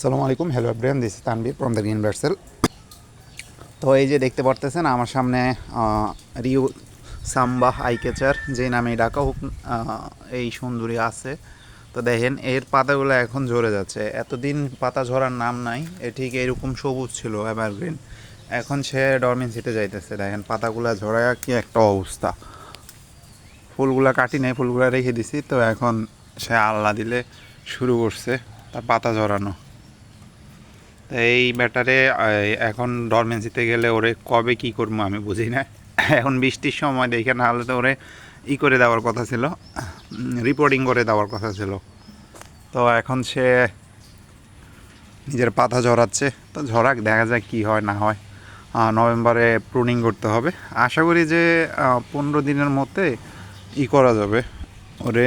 আসসালামু আলাইকুম hello everyone this is Tanvir from the green vessel তো এই যে দেখতে পারতেছেন, আমার সামনে রিউ সাম্বা আইকেচার যে নামে ডাকা হোক এই সুন্দরী আছে। তো দেখেন, এর পাতাগুলো এখন ঝরে যাচ্ছে। এতদিন পাতা ঝরার নাম নাই, এ ঠিক এরকম সবুজ ছিল এভারগ্রিন এখন সে ডরমেন্সিতে যাইতেছে, দেখেন, পাতাগুলো ঝরা কি একটা অবস্থা। ফুলগুলা কাটি নাই, ফুলগুলা রেখে দিছি, তো এখন সে আল্লাহ দিলে শুরু করছে, তার পাতা ঝরানো। এই ব্যাটারে এখন ডরমেন্সিতে গেলে ওরে কবে কি করব আমি বুঝি না। এখন বৃষ্টির সময় দেখে না হলে তো ওরে ই করে দেওয়ার কথা ছিল। রিপোর্টিং করে দেওয়ার কথা ছিল। তো এখন সে নিজের পাতা ঝরাচ্ছে। তো ঝরাক, দেখা যাক কি হয়, না হয়। নভেম্বরে প্রুনিং করতে হবে। আশা করি যে পনেরো দিনের মধ্যে ই করা যাবে। ওরে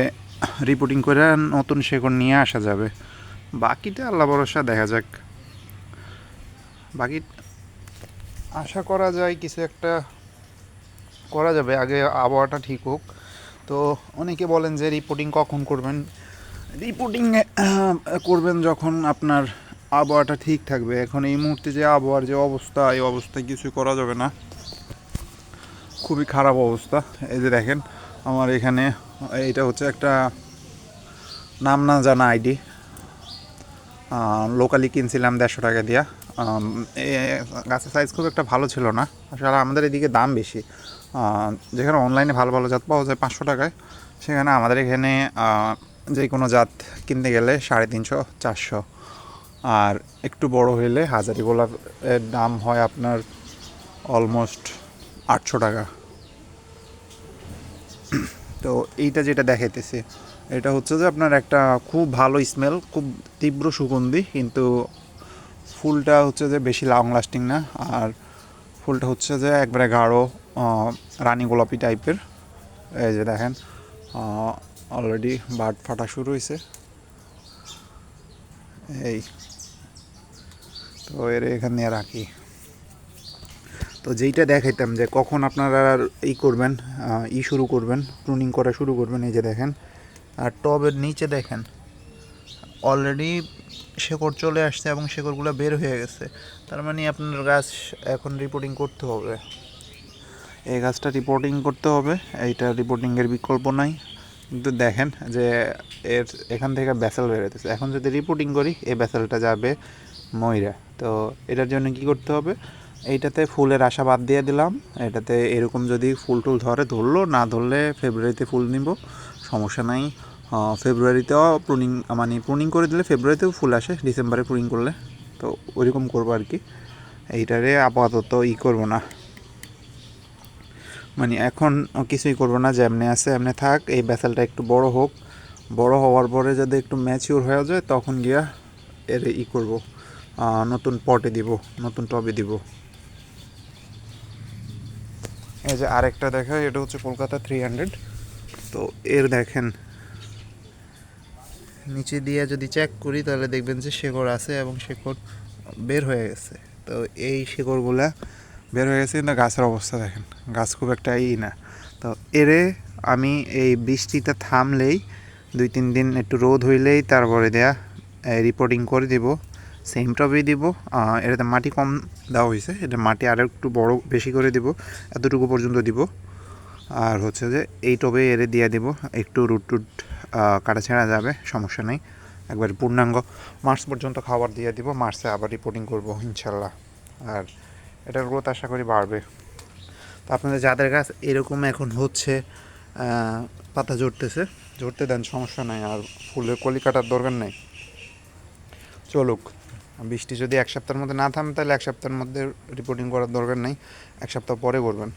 রিপোর্টিং করে নতুন শেকড় নিয়ে আসা যাবে। বাকিটা আল্লাহ ভরসা, দেখা যাক। বাকি আশা করা যায় কিছু একটা করা যাবে, আগে আবহাওয়াটা ঠিক হোক। তো অনেকে বলেন যে রিপোর্টিং কখন করবেন? রিপোর্টিং করবেন যখন আপনার আবহাওয়াটা ঠিক থাকবে। এখন এই মুহূর্তে যে আবহাওয়ার যে অবস্থা, এই অবস্থায় কিছু করা যাবে না। খুবই খারাপ অবস্থা। এই যে দেখেন, আমার এখানে এটা হচ্ছে একটা নাম না জানা আইডি। লোকালি কিনছিলাম দেড়শো টাকা দিয়া। গাছের সাইজ খুব একটা ভালো ছিল না। আসলে আমাদের এদিকে দাম বেশি। যেখানে অনলাইনে ভালো ভালো জাত পাওয়া যায় পাঁচশো টাকায়, সেখানে আমাদের এখানে যে কোনো জাত কিনতে গেলে সাড়ে তিনশো, চারশো। আর একটু বড় হইলে হাজারি গোলাপ এর দাম হয় আপনার অলমোস্ট আটশো টাকা। তো এইটা যেটা দেখাইতেছি, এটা হচ্ছে যে আপনার একটা খুব ভালো স্মেল খুব তীব্র সুগন্ধি, কিন্তু ফুলটা হচ্ছে যে বেশি লং লাস্টিং না। আর ফুলটা হচ্ছে যে একবারে গাঢ় রানী গোলাপি টাইপের এই যে দেখেন অলরেডি বার্ড ফাটা শুরু হয়েছে এই, তো এর এখানে রাখি। তো যেইটা দেখাইতাম যে কখন আপনারা ই করবেন ই শুরু করবেন প্রুনিং করা শুরু করবেন, এই যে দেখেন। আর টবের নিচে দেখেন অলরেডি শেকড় চলে আসছে এবং শেকড়গুলো বের হয়ে গেছে। তার মানে আপনার গাছ এখন রিপোর্টিং করতে হবে। এই গাছটা রিপোর্টিং করতে হবে, এইটা রিপোর্টিংয়ের বিকল্প নাই। কিন্তু দেখেন যে এর এখান থেকে ব্যাসেল বেরোতেছে এখন যদি রিপোর্টিং করি, এই ব্যাসেলটা যাবে ময়রা। তো এটার জন্য কি করতে হবে? এইটাতে ফুলের আশা বাদ দিয়ে দিলাম। এটাতে এরকম যদি ফুল টুল ধরে, ধরলো, না ধরলে ফেব্রুয়ারিতে ফুল নিব। সমস্যা নাই। ফেব্রুয়ারিতেও প্রুনিং মানে প্রুনিং করে দিলে ফেব্রুয়ারিতেও ফুল আসে ডিসেম্বরে প্রুনিং করলে। তো ওইরকম করব আর কি। এইটারে আপাতত ই করব না। মানে এখন কিছুই করব না যে এমনি আছে এমনি থাক। এই ব্যাসেলটা একটু বড় হোক। বড় হওয়ার পরে যদি একটু ম্যাচিওর হয়ে যায়, তখন গিয়া এর ই করব। নতুন পটে দিব, নতুন টবে দিব। এই যে আরেকটা দেখা, এটা হচ্ছে কলকাতা থ্রি হান্ড্রেড তো এর দেখেন, নিচে দিয়ে যদি চেক করি, তাহলে দেখবেন যে শেকড় আছে এবং শেকড় বের হয়ে গেছে। তো এই শেকড়গুলা বের হয়ে গেছে, কিন্তু গাছের অবস্থা দেখেন, গাছ খুব একটা ই না। তো এরে আমি এই বৃষ্টিটা থামলেই, দুই তিন দিন একটু রোদ হইলেই তারপরে দেয়া রিপোর্টিং করে দিব। সেম টবেই দিব। এটাতে মাটি কম দেওয়া হয়েছে। এটা মাটি আরও একটু বড়, বেশি করে দিব। এতটুকু পর্যন্ত দিব। আর হচ্ছে যে, এই টবে এরে দিয়ে দিব। একটু রুট টুট কাটা ছেঁড়া যাবে, সমস্যা নেই। একবার পূর্ণাঙ্গ মার্চ পর্যন্ত খাবার দিয়ে দিব। মার্চে আবার রিপোর্টিং করব, ইনশাল্লাহ। আর এটার গ্রোথ আশা করি বাড়বে। তো আপনাদের যাদের গাছ এরকম এখন হচ্ছে পাতা ঝরতেছে, ঝরতে দেন, সমস্যা নাই। আর ফুলের কলি কাটার দরকার নেই। চলুক। বৃষ্টি যদি এক সপ্তাহের মধ্যে না থামে, তাহলে এক সপ্তাহের মধ্যে রিপোর্টিং করার দরকার নেই। এক সপ্তাহ পরে করবেন।